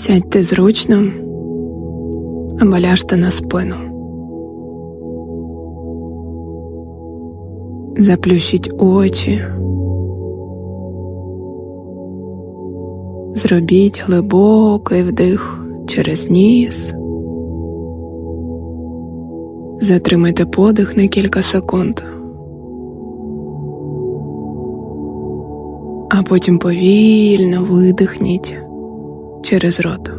Сядьте зручно або ляжте на спину. Заплющіть очі. Зробіть глибокий вдих через ніс. Затримайте подих на кілька секунд. А потім повільно видихніть через рот.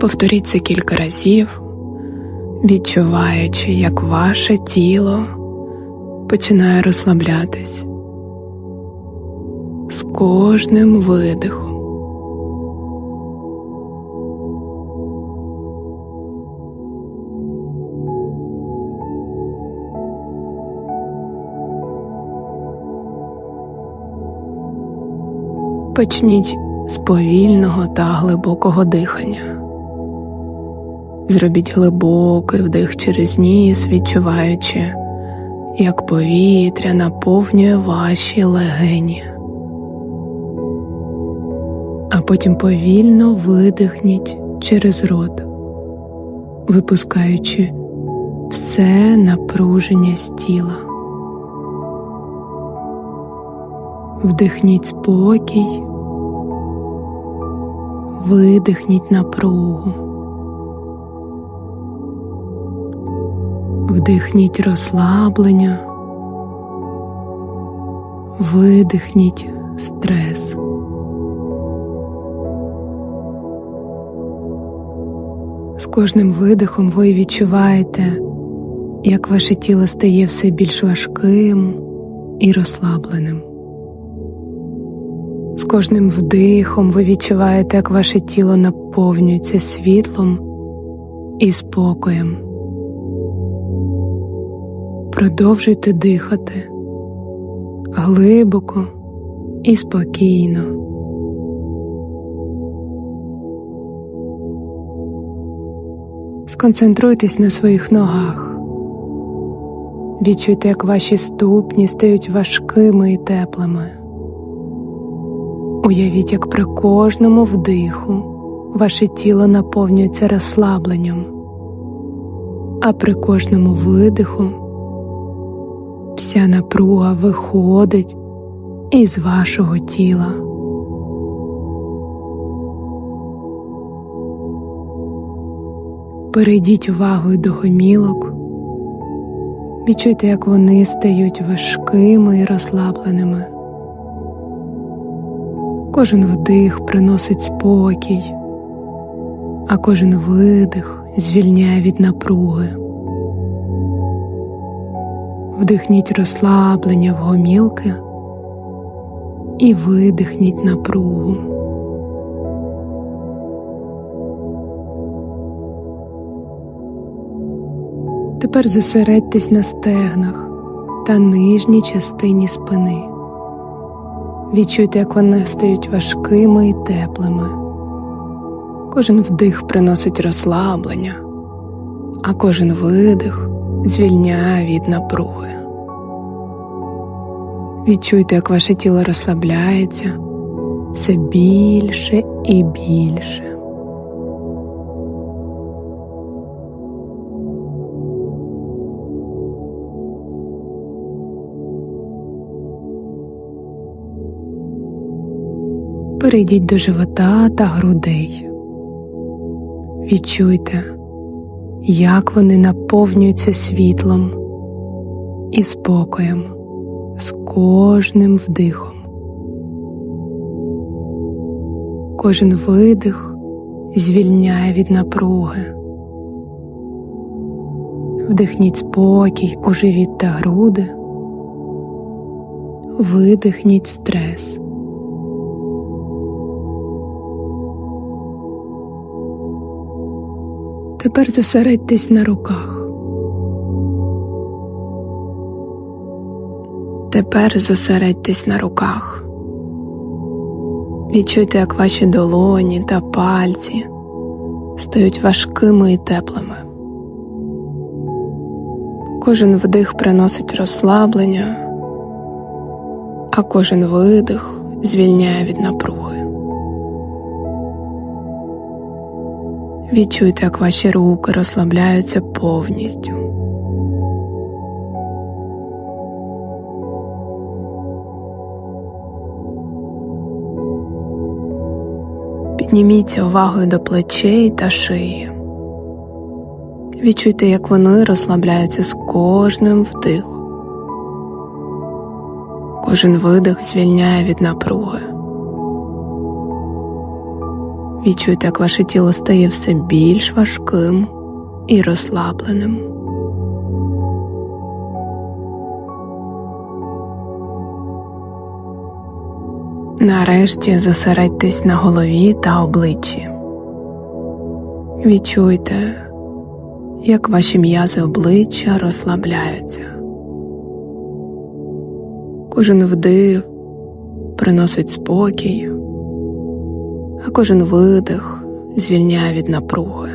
Повторіть це кілька разів, відчуваючи, як ваше тіло починає розслаблятись з кожним видихом. Почніть з повільного та глибокого дихання. Зробіть глибокий вдих через ніс, відчуваючи, як повітря наповнює ваші легені. А потім повільно видихніть через рот, випускаючи все напруження з тіла. Вдихніть спокій, видихніть напругу, вдихніть розслаблення, видихніть стрес. З кожним видихом ви відчуваєте, як ваше тіло стає все більш важким і розслабленим. З кожним вдихом ви відчуваєте, як ваше тіло наповнюється світлом і спокоєм. Продовжуйте дихати глибоко і спокійно. Сконцентруйтесь на своїх ногах. Відчуйте, як ваші ступні стають важкими і теплими. Уявіть, як при кожному вдиху ваше тіло наповнюється розслабленням, а при кожному видиху вся напруга виходить із вашого тіла. Перейдіть увагою до гомілок, відчуйте, як вони стають важкими і розслабленими. Кожен вдих приносить спокій, а кожен видих звільняє від напруги. Вдихніть розслаблення в гомілки і видихніть напругу. Тепер зосередьтесь на стегнах та нижній частині спини. Відчуйте, як вони стають важкими і теплими. Кожен вдих приносить розслаблення, а кожен видих звільняє від напруги. Відчуйте, як ваше тіло розслабляється все більше і більше. Перейдіть до живота та грудей. Відчуйте, як вони наповнюються світлом і спокоєм з кожним вдихом. Кожен видих звільняє від напруги. Вдихніть спокій у живіт та груди, видихніть стрес. Тепер зосередьтесь на руках. Тепер зосередьтесь на руках. Відчуйте, як ваші долоні та пальці стають важкими і теплими. Кожен вдих приносить розслаблення, а кожен видих звільняє від напруги. Відчуйте, як ваші руки розслабляються повністю. Підніміться увагою до плечей та шиї. Відчуйте, як вони розслабляються з кожним вдихом. Кожен видих звільняє від напруги. Відчуйте, як ваше тіло стає все більш важким і розслабленим. Нарешті зосередьтесь на голові та обличчі. Відчуйте, як ваші м'язи обличчя розслабляються. Кожен вдих приносить спокій, а кожен видих звільняє від напруги.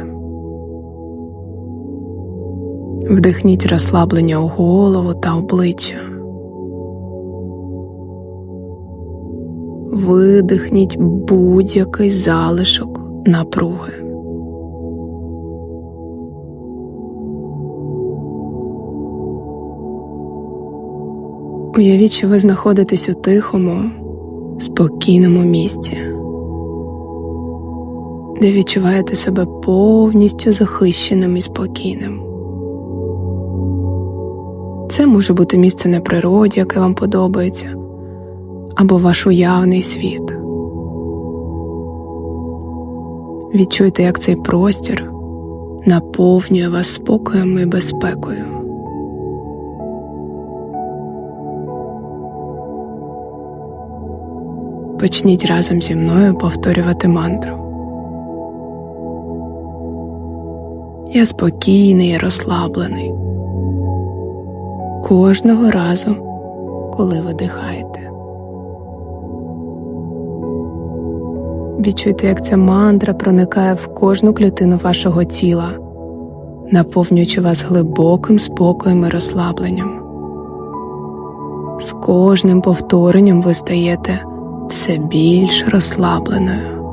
Вдихніть розслаблення у голову та обличчя. Видихніть будь-який залишок напруги. Уявіть, що ви знаходитесь у тихому, спокійному місці, де відчуваєте себе повністю захищеним і спокійним. Це може бути місце на природі, яке вам подобається, або ваш уявний світ. Відчуйте, як цей простір наповнює вас спокоєм і безпекою. Почніть разом зі мною повторювати мантру. Я спокійний і розслаблений. Кожного разу, коли видихаєте. Відчуйте, як ця мантра проникає в кожну клітину вашого тіла, наповнюючи вас глибоким спокоєм і розслабленням. З кожним повторенням ви стаєте все більш розслабленою.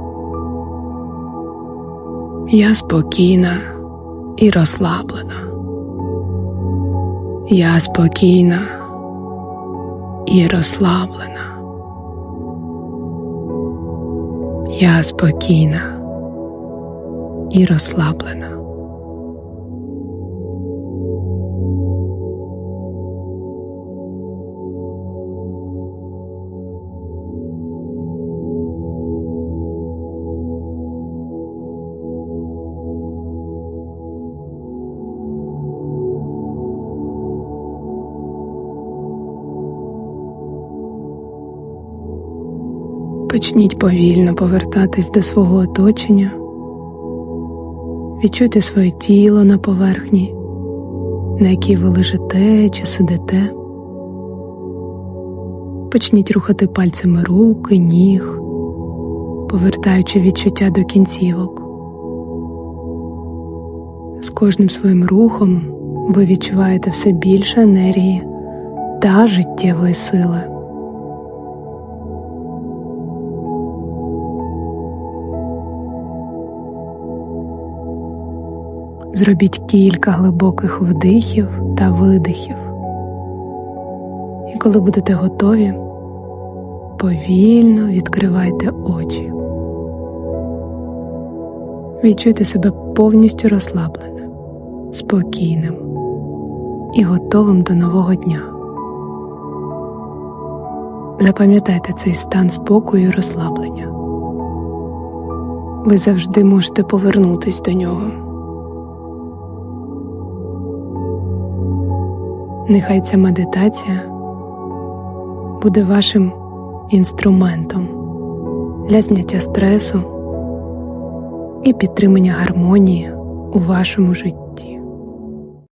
Я спокійна і розслаблена. Я спокійна і розслаблена. Я спокійна і розслаблена. Почніть повільно повертатись до свого оточення. Відчуйте своє тіло на поверхні, на якій ви лежите чи сидите. Почніть рухати пальцями руки, ніг, повертаючи відчуття до кінцівок. З кожним своїм рухом ви відчуваєте все більше енергії та життєвої сили. Зробіть кілька глибоких вдихів та видихів. І коли будете готові, повільно відкривайте очі. Відчуйте себе повністю розслабленим, спокійним і готовим до нового дня. Запам'ятайте цей стан спокою і розслаблення. Ви завжди можете повернутись до нього. Нехай ця медитація буде вашим інструментом для зняття стресу і підтримання гармонії у вашому житті.